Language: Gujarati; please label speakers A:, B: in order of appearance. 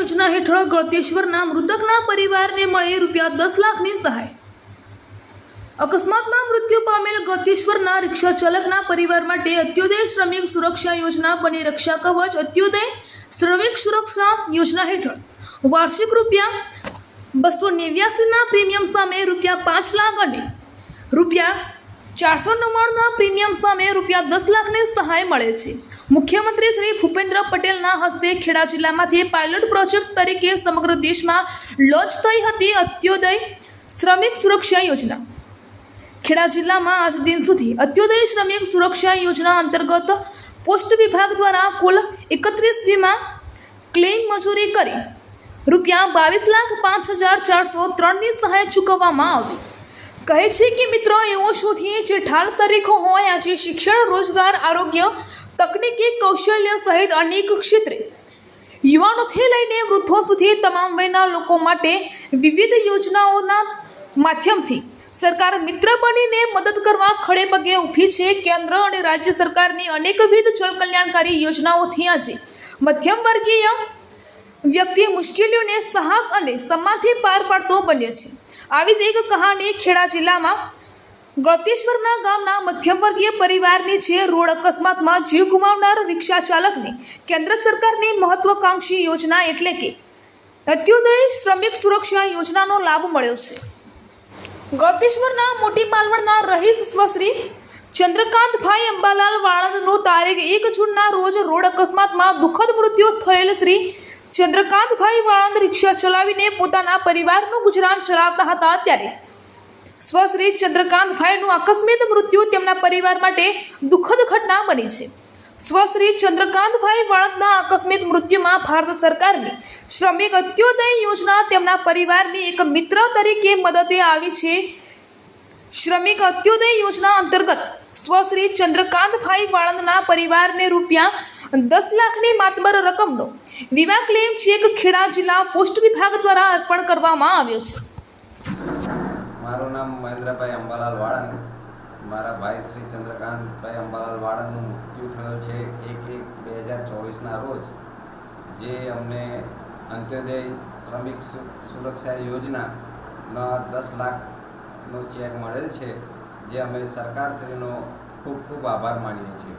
A: હેઠળ ગળતેશ્વરના મૃતકના પરિવારને મળે રૂપિયા દસ લાખની સહાય. અકસ્માતમાં મૃત્યુ પામેલ ગળતેશ્વરના રિક્ષા ચાલકના પરિવાર માટે અત્યોદય શ્રમિક સુરક્ષા યોજના બની રક્ષા કવચ અત્યોદય શ્રમિક સુરક્ષા યોજના હેઠળ. વાર્ષિક રૂપિયા બસો નેવ્યાસીના પ્રીમિયમ સામે રૂપિયા પાંચ લાખ અને રૂપિયા ચારસો નવ્વાણુંના પ્રીમિયમ સામે રૂપિયા દસ લાખની સહાય મળે છે. મુખ્યમંત્રી શ્રી ભૂપેન્દ્ર પટેલના હસ્તે ખેડા જિલ્લામાંથી પાયલોટ પ્રોજેક્ટ તરીકે સમગ્ર દેશમાં લોન્ચ થઈ હતી અત્યોદય શ્રમિક સુરક્ષા યોજના. ખેડા જિલ્લામાં આજ દિન સુધી અત્યોદય શ્રમિક સુરક્ષા યોજના અંતર્ગત પોસ્ટ વિભાગ દ્વારા કુલ એકત્રીસ વીમા ક્લેમ મજૂરી કરી. રૂપિયા બાવીસ લાખ પાંચ હજાર ચારસો ત્રણની સહાય ચૂકવવામાં આવી. કહે છે કે મિત્રો, એવો શોધીએ જે ઠાલ સરીખો હોય આજે શિક્ષણ, રોજગાર, આરોગ્ય, તકનીકી, કૌશલ્ય સહિત અનેક ક્ષેત્રે. યુવાનોથી લઈને વૃદ્ધો સુધી તમામ વયના લોકો માટે વિવિધ યોજનાઓના માધ્યમથી સરકાર મિત્ર બનીને મદદ કરવા ખડે પગે ઊભી છે કેન્દ્ર અને રાજ્ય સરકારની અનેકવિધ જનકલ્યાણકારી યોજનાઓથી આજે મધ્યમ વર્ગીય વ્યક્તિ મુશ્કેલીઓને સાહસ અને સમાનથી પાર પાડતો બન્યો છે. આવી જ એક કહાની ખેડા જિલ્લામાં. ગળતેશ્વરના ગામના મધ્યમવર્ગીય પરિવારની છે રોડ અકસ્માતમાં જીવ ગુમાવનાર રિક્ષા ચાલકને કેન્દ્ર સરકારની મહત્વાકાંક્ષી યોજના એટલે કે અત્યોદય શ્રમિક સુરક્ષા યોજનાનો લાભ મળ્યો છે. ગળતેશ્વરના મોટી માલવણના રહીશ સ્વશ્રી ચંદ્રકાંતભાઈ અંબાલાલ વાળંદનું તારીખ એક જૂનના રોજ રોડ અકસ્માતમાં દુઃખદ મૃત્યુ થયેલ શ્રી ચંદ્રકાંતભાઈ વાળંદ રિક્ષા ચલાવીને પોતાના પરિવારનું ગુજરાન ચલાવતા હતા ત્યારે. સ્વશ્રી ચંદ્રકાંતભાઈનું આકસ્મિક મૃત્યુ તેમના પરિવાર માટે દુઃખદ ઘટના બની છે. સ્વશ્રી ચંદ્રકાંતભાઈ વાળંદના આકસ્મિક મૃત્યુમાં ભારત સરકારની શ્રમિક અત્યોદય યોજના તેમના પરિવારની એક મિત્ર તરીકે મદદે આવી છે. શ્રમિક અત્યોદય યોજના અંતર્ગત સ્વશ્રી ચંદ્રકાંતભાઈ વાળંદના પરિવારને રૂપિયા દસ લાખની માતબર રકમનો વીમા ક્લેમ ચેક ખેડા જિલ્લા પોસ્ટ વિભાગ દ્વારા અર્પણ કરવામાં આવ્યો છે.
B: મારું નામ મહેન્દ્રભાઈ અંબાલાલ વાળન મારા ભાઈ શ્રી ચંદ્રકાંતભાઈ અંબાલાલ વાળનનું મૃત્યુ થયેલ છે એક એક બે હજાર ચોવીસના રોજ. જે અમને અંત્યોદય શ્રમિક સુરક્ષા યોજનાના દસ લાખનો ચેક મળેલ છે, જે અમે સરકારશ્રીનો ખૂબ ખૂબ આભાર માનીએ છીએ.